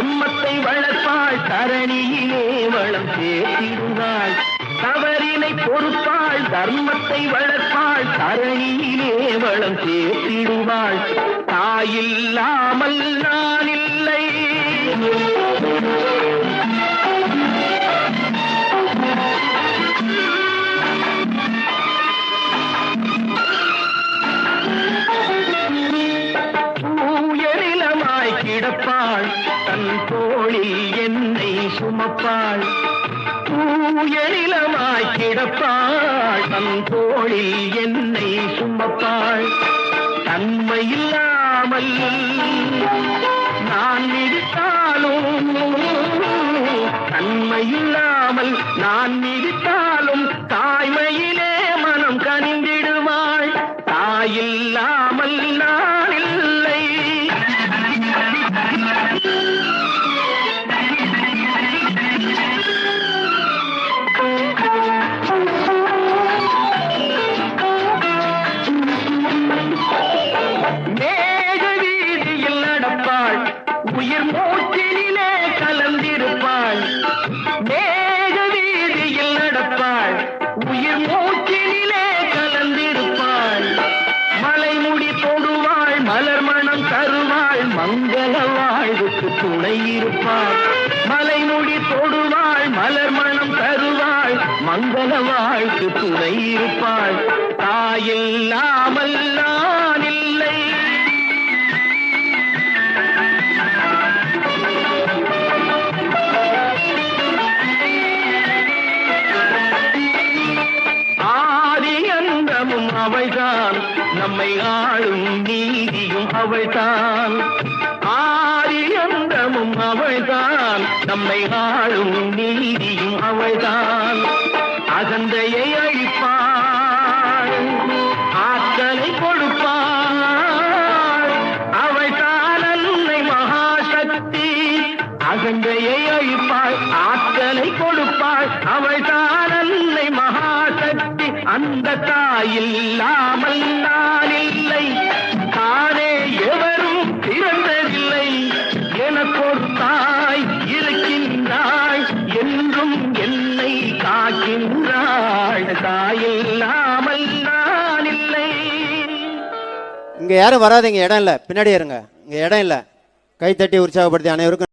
தர்மத்தை வளர்ப்பாள் தரணியிலே வளம் சேர்த்திடுவாள். தவறினை பொறுப்பாள் தர்மத்தை வளர்ப்பாள் தரணியிலே வளம் சேர்த்திடுவாள். தாயில்லாமல் நான் இல்லை. தோளில் என்னை சுமப்பாள். உயரிலமாய் கிடப்பாள். தன் தோளில் என்னை சுமப்பாள். தன்மையில்லாமல் நான் மிதித்தாலும் தன்மையில்லாமல் நான் மிதித்தாலும் துணை இருப்பாள். மலைமுடி தொடுவாள் மலர் மனம் தருவாள் மங்கள வாழ்க்கு துணை இருப்பாள். தாயில்லாமல் நான் இல்லை. ஆதி அந்தமும் அவள்தான். நம்மை ஆளும் நீதியும் அவள்தான். ஆளும் நீதியும் அவள்தான். அகந்தையை அழிப்பாள். ஆற்றலை கொடுப்பாள். அவள்தான் அன்னை மகாசக்தி. அகந்தையை அழிப்பாள். ஆற்றலை கொடுப்பாள். அவள்தான் அன்னை மகாசக்தி. அந்த தாயில்லாமல் நாளில் காக்கின்றாள். தாயில்லாமல் நான் இல்லை இங்க யாரும் வராதீங்க இடம் இல்லை. பின்னாடி இருங்க. இங்க இடம் இல்லை. கை தட்டி உற்சாகப்படுத்தி அனைவருக்கும்